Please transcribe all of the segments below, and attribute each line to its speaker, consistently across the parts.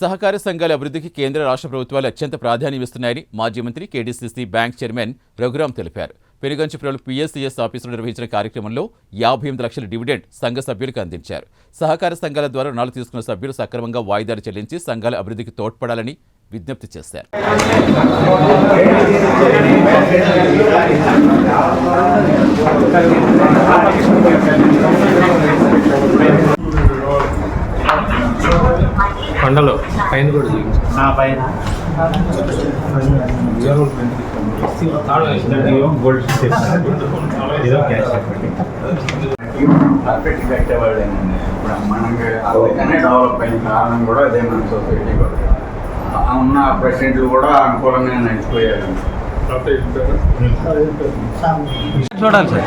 Speaker 1: సహకార సంఘాల అభివృద్ధికి కేంద్ర రాష్ట్ర ప్రభుత్వాలు అత్యంత ప్రాధాన్యం ఇస్తున్నాయని మాజీ మంత్రి కేడీసీసీ బ్యాంక్ చైర్మన్ రఘురాం తెలిపారు. పెనుగంచిప్రోలు పీఎస్సీఎస్ ఆఫీసులో నిర్వహించిన కార్యక్రమంలో యాభై ఎనిమిది లక్షల డివిడెండ్ సంఘ సభ్యులకు అందించారు. సహకార సంఘాల ద్వారా రుణాలు తీసుకున్న సభ్యులు సక్రమంగా వాయిదాలు చెల్లించి సంఘాల అభివృద్ధికి తోడ్పడాలని విజ్ఞప్తి చేశారు.
Speaker 2: కొండలో. పైన కూడా చూపించు.
Speaker 3: నా పైన. గోల్డ్ ఇదో క్యాష్
Speaker 4: పర్ఫెక్ట్ కట్టేవాళ్ళేనండి ఇప్పుడు మనకి అందుకనే డెవలప్ అయిన కారణం కూడా అదే మన సొసైటీ కూడా ఆ ఉన్న ప్రెసిడెంట్లు కూడా అనుకూలంగా నడిచిపోయారు
Speaker 2: చూడాలి సార్.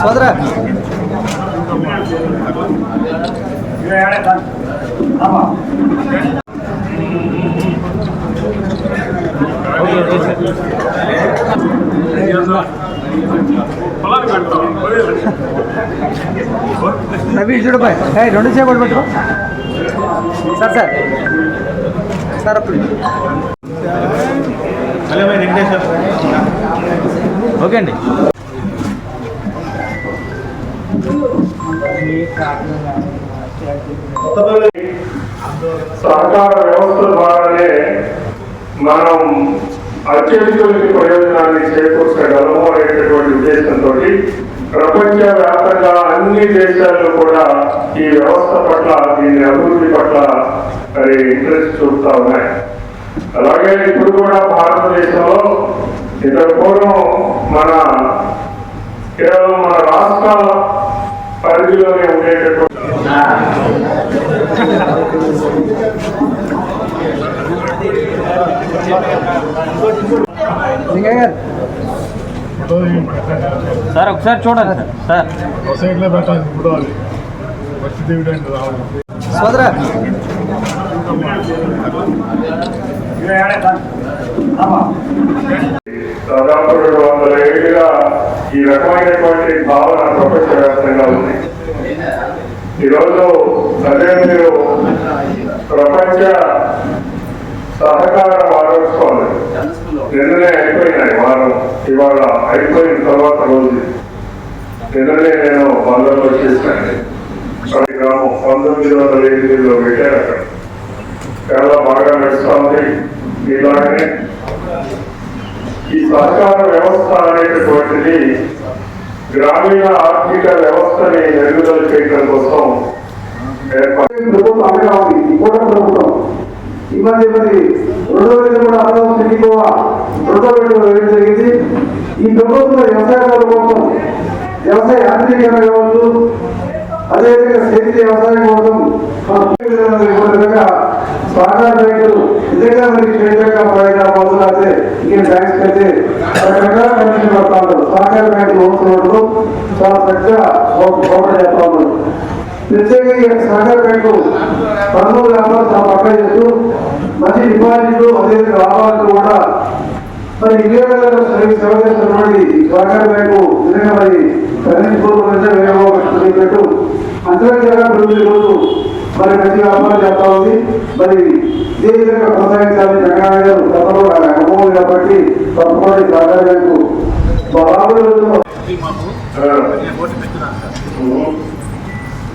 Speaker 5: సోదరా. నవీన్ చూడబాయ్ ఏయ్, రెండు చేపలు పెట్టుకో. Sir sir. సార్ అప్పుడు.
Speaker 2: ఓకే అండి.
Speaker 6: సహకార వ్యవస్థ ద్వారానే మనం అత్యధికులకి ప్రయోజనాన్ని చేకూర్చగలము అనేటటువంటి ఉద్దేశంతో ప్రపంచ వ్యాప్తంగా అన్ని దేశాల్లో కూడా ఈ వ్యవస్థ పట్ల దీని అభివృద్ధి పట్ల మరి ఇంట్రెస్ట్ చూపుతా ఉన్నాయి. అలాగే ఇప్పుడు కూడా భారతదేశంలో ఇంతకు పూర్వం మన కేవలం మన రాష్ట్ర పరిధిలోనే ఉండేటటువంటి
Speaker 5: లింగయ్య గారు
Speaker 2: సార్ ఒకసారి చూడండి సార్ సార్
Speaker 7: సొసైటీలో పెట్టాలి ఇప్పుడు అది ఫస్ట్ డివిడెండ్ రావాలి
Speaker 5: సోదరా
Speaker 6: దాదాపు రెండు వందల ఏళ్ళుగా ఈ రకమైనటువంటి భావన ప్రపంచవ్యాప్తంగా ఉంది ఈరోజు అదే మీరు ప్రపంచ సహకార వారోత్సవాలు నిన్ననే అయిపోయినాయి. వారం ఇవాళ అయిపోయిన తర్వాత రోజు. నిన్ననే నేను వందలు వచ్చేసాను గ్రామం పంతొమ్మిది వందల ఎనిమిదిలో పెట్టారు అక్కడ. చాలా బాగా నడుస్తూ ఉంది ఇలాగనే ఈ సహకార వ్యవస్థ అనేటటువంటిది గ్రామీణ ఆర్థిక వ్యవస్థని మెరుగుదల చేయడం కోసం ఏర్పాటు
Speaker 8: ప్రభుత్వం ఉంది. కూడా ప్రభుత్వం. ఇబ్బంది మరి రెండో కూడా అర్థం చెల్లిపోవ రెండో వేయడం జరిగింది. ఈ ప్రభుత్వం వ్యవసాయదారుల కోసం వ్యవసాయ యాంత్రీకరణ కావచ్చు అదేవిధంగా సేంద్రీయ వ్యవసాయం కోసం విధంగా సహకార బ్యాంకులు నిజంగా బ్యాంక్స్ అయితే రకరకాల సహకార బ్యాంకులు అవసరం చాలా చక్కగా ఓపెన్ చేస్తా ఉన్నారు ప్రత్యేకంగా ఈ సహకార బ్యాంకు పన్నుల వ్యాపారం చాలా పక్కన చేస్తూ మంచి డిపాజిట్లు అదే లాభాలకు కూడా. మరి వినియోగదారులకు సర్వీస్ సేవ చేస్తున్నటువంటి సహకార బ్యాంకు నిజంగా మరి కరెన్సీ వేయబట్టు అంతర్జాతీయ అభివృద్ధి రోజు? మరి మంచి వ్యాపారం చేస్తా ఉంది. మరి ఇదే విధంగా కొనసాగించాలని వెంకయ్య గారు గతంలో అనుభవం కాబట్టి తప్పకుండా సహకార బ్యాంకు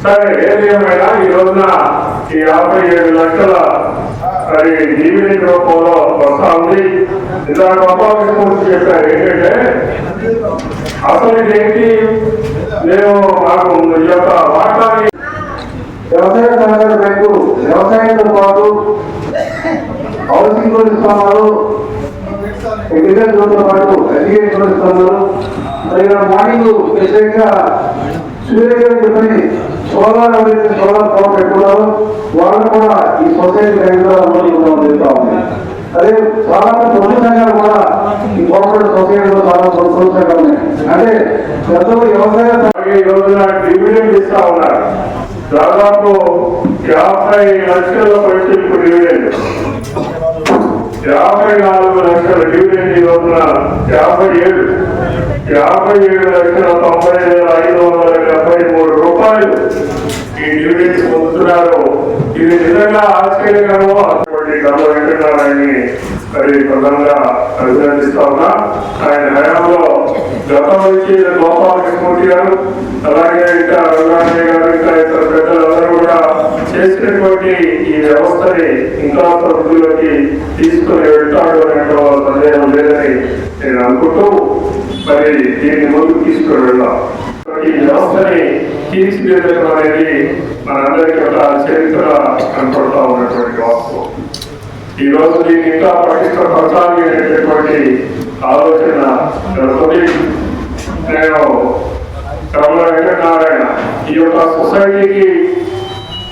Speaker 6: సరే ఏది ఏమైనా ఈ రోజున ఈ యాభై ఏడు లక్షల మరి డివిడెండ్ రూపంలో వస్తా ఉంది. ఇలా గొప్ప విషయం చెప్పారు ఏంటంటే అసలు ఇదేంటి? మేము మాకు ఈ యొక్క వాటాన్ని
Speaker 8: వ్యవసాయ సహకార బ్యాంకు వ్యవసాయంతో పాటు హౌసింగ్ లోన్ ఇస్తున్నారు అగ్రికల్చర్ పాటు ఎడ్యుకేషన్ ఇస్తున్నారు మరి మార్నింగ్ ప్రత్యేకంగా సూర్యగారు చెప్పని సోలార్ ఎవరైతే సోలార్ పవర్ పెట్టుకున్నారో వాళ్ళు కూడా ఈ సొసైటీ రైతులు అమలు జరుగుతూ ఉంది. అదే చాలా మంది సంఘాలు కూడా ఈ కోఆపరేటివ్ సొసైటీలో చాలా సంతోషంగా సంఘాలు ఉన్నాయి. అంటే గతంలో వ్యవసాయ
Speaker 6: రోజున డివిడెండ్ ఇస్తా ఉన్నారు. దాదాపు యాభై లక్షల పైసలకు డివిడెండ్ యాభై నాలుగు లక్షల డివిడెండ్ ఈ రోజున యాభై ఏడు. యాభై ఏడు లక్షల తొంభై వేల ఐదు వందల డెబ్బై మూడు రూపాయలు ఈ డివిడెండ్ పొందుతున్నారు. ఇది నిజంగా ఆశ్చర్యకరమో? అటువంటి గర్వ వెంకటనారాయణని మరి ప్రధానంగా అభినందిస్తా ఉన్నా ఆయన హయాంలో గతం నుంచి గోపాలకృష్ణమూర్తి గారు అలాగే ఇంకా రఘురామయ్య గారు ఇంకా ఇతర పెద్దలందరూ కూడా చేసినటువంటి ఈ వ్యవస్థని ఇంకా వృద్ధిలోకి తీసుకుని వెళ్తాడు అనే సందేహం లేదని నేను అనుకుంటూ మరి దీన్ని ముందుకు తీసుకుని వెళ్ళాం ఈ వ్యవస్థని తీర్చిదిద్దడం అనేది మనందరికీ ఒక చరిత్ర కనపడతా ఉన్నటువంటి వాస్తవం. ఈ రోజు దీన్ని ఇంకా పటిష్టపరచాలి అనేటటువంటి ఆలోచన నేను కమల వెంకటనారాయణ ఈ యొక్క సొసైటీకి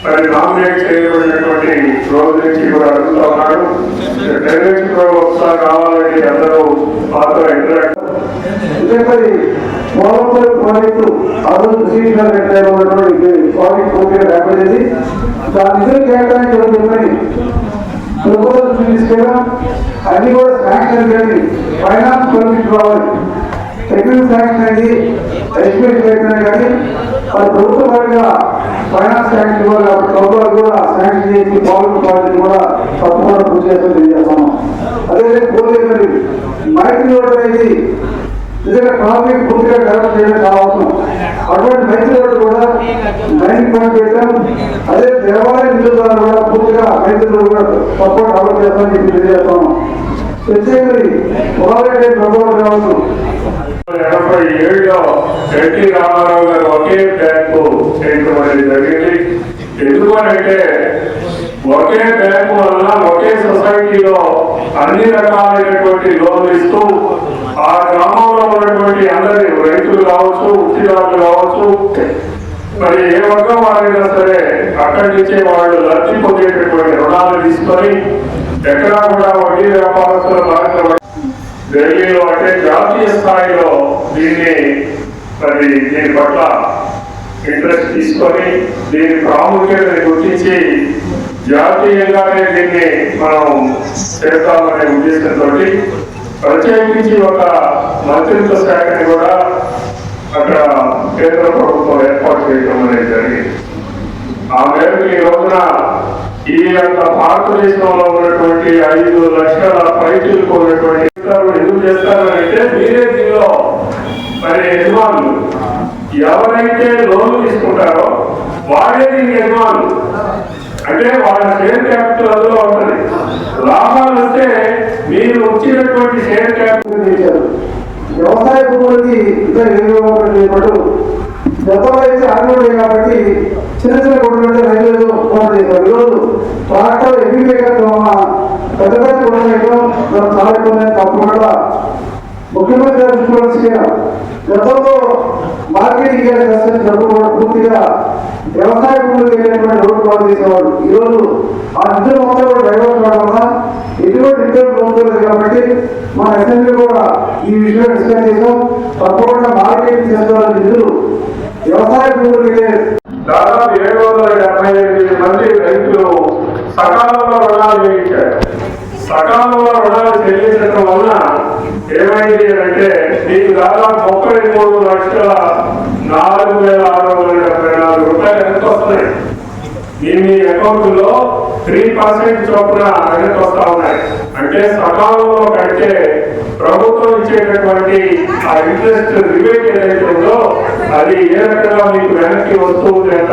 Speaker 6: మరి నామినేట్ చేయబడినటువంటి రోజు నుంచి కూడా అడుగుతా ఉన్నాడు. డైరెక్ట్ ఒకసారి కావాలంటే అందరూ పాత్ర ఇంటరాక్ట్
Speaker 8: ఇదే పోలంపల్లి ప్రాజెక్టు ఆ రోజు శ్రీకర్ ప్రాజెక్ట్ పూర్తిగా దాని నిధులు కేటాయించి ప్రపోజల్ తీసుకెళ్ళాం అన్ని కూడా శాంక్షన్ చేయండి ఫైనాన్స్ పర్మిట్ రావాలి. టెక్నికల్ శాంక్షన్ అయింది ఎస్టిమేట్ అయిపోయినాయి కానీ అది ప్రభుత్వ పరంగా ఫైనాన్స్ శాంక్షన్ కూడా ప్రభుత్వాలు కూడా శాంక్షన్ చేసి పౌరుల ప్రాజెక్ట్ కూడా తప్పకుండా కృషి చేస్తాం తెలియజేస్తాము అదేవిధంగా పోలేదు మైత్రి రోడ్ అనేది నిజంగా ట్రాఫిక్ పూర్తిగా డెవలప్ చేయడం కావాల్సిన అటువంటి మైత్రి కూడా మైండ్ పాయింట్ చేశాం. అదే దేవాలయ నిధుల కూడా పూర్తిగా మైత్రి కూడా సపోర్ట్ డెవలప్ చేస్తామని చెప్పి తెలియజేస్తాం. ప్రత్యేకరి పోరాడే ప్రభుత్వం కావచ్చు
Speaker 6: ఎనభై ఏడులో ఎన్టీ రామారావు గారు ఒకే బ్యాంకు చేయడం అనేది జరిగింది. ఎందుకనంటే ఒకే బ్యాంకు వల్ల ఒకే సొసైటీలో అన్ని రకాలైనటువంటి లోన్లు ఇస్తూ ఆ గ్రామంలో ఉన్నటువంటి అందరి రైతులు కావచ్చు వృత్తిదారులు కావచ్చు మరి ఏ వర్గం వారైనా సరే అక్కడి నుంచే వాళ్ళు లబ్ధి పొందేటటువంటి రుణాలు తీసుకొని ఎక్కడా కూడా వడ్డీ వ్యాపారస్తుల బాధ్యత ఢిల్లీలో అంటే జాతీయ స్థాయిలో దీన్ని మరి దీని పట్ల ఇంట్రెస్ట్ తీసుకొని దీని ప్రాముఖ్యతని గుర్తించి జాతీయంగానే దీన్ని మనం చేస్తామనే ఉద్దేశంతో ప్రత్యేకించి ఒక మంత్రిత్వ శాఖని కూడా అక్కడ కేంద్ర ప్రభుత్వం ఏర్పాటు చేయడం అనేది జరిగింది. ఆ మేరకు ఈ రోజున ఈ యొక్క భారతదేశంలో ఉన్నటువంటి ఐదు లక్షల పైచులకు ఉన్నటువంటి ఎందుకు చేస్తారంటే మీరే దీనిలో మరి యజమానులు. ఎవరైతే లోన్లు తీసుకుంటారో వాడే దీనికి యజమానులు. అంటే వాళ్ళ షేర్ క్యాపిటల్ అందులో ఉంటుంది లాభాలు వస్తే మీరు వచ్చినటువంటి షేర్ క్యాపిటల్
Speaker 8: చేశారు వ్యవసాయ భూములకి ఇంకా ఏమేమో గతంలో అయితే అరవై కాబట్టి చిన్న చిన్న గుడ్లు రైల్వేలు ఈరోజు ట్రాక్టర్ ఎన్ని వేగంగా పెద్ద పెద్ద గుడ్లు చాలా ఇబ్బంది తప్పకుండా ముఖ్యమంత్రి గారు దృష్టిలో గతంలో మార్కెటింగ్ చేస్తే డబ్బు కూడా పూర్తిగా వ్యవసాయ భూములు వెళ్ళినటువంటి రోడ్డు బాగు చేసేవాడు ఈరోజు ఆ నిధులు మొత్తం కూడా డైవర్ట్ కావడం వల్ల ఎటువంటి ఇబ్బంది పొందలేదు కాబట్టి మా అసెంబ్లీ కూడా ఈ విషయం డిస్కస్ చేసాం తప్పకుండా మార్కెటింగ్ చేసుకోవాలని నిధులు వ్యవసాయ భూములు వెళ్ళే
Speaker 6: దాదాపు ఏడు వందల డెబ్బై ఎనిమిది మంది రైతులు సకాలంలో రుణాలు చెల్లించారు. సకాలంలో రుణాలు చెల్లించడం వలన ఏమైంది అంటే మీకు దాదాపు ముప్పై మూడు లక్షల నాలుగు వేల ఆరు వందల డెబ్బై నాలుగు రూపాయలు ఎంత వస్తున్నాయి? మీ అకౌంట్ అకౌంట్లో త్రీ పర్సెంట్ చొప్పున ఎంత వస్తా ఉన్నాయి? అంటే సకాలంలో కంటే ప్రభుత్వం ఇచ్చేటటువంటి ఆ ఇంట్రెస్ట్ రిబేట్ ఏదైతే ఉందో అది ఏ రకంగా మీకు వెనక్కి వస్తుంది ఎంత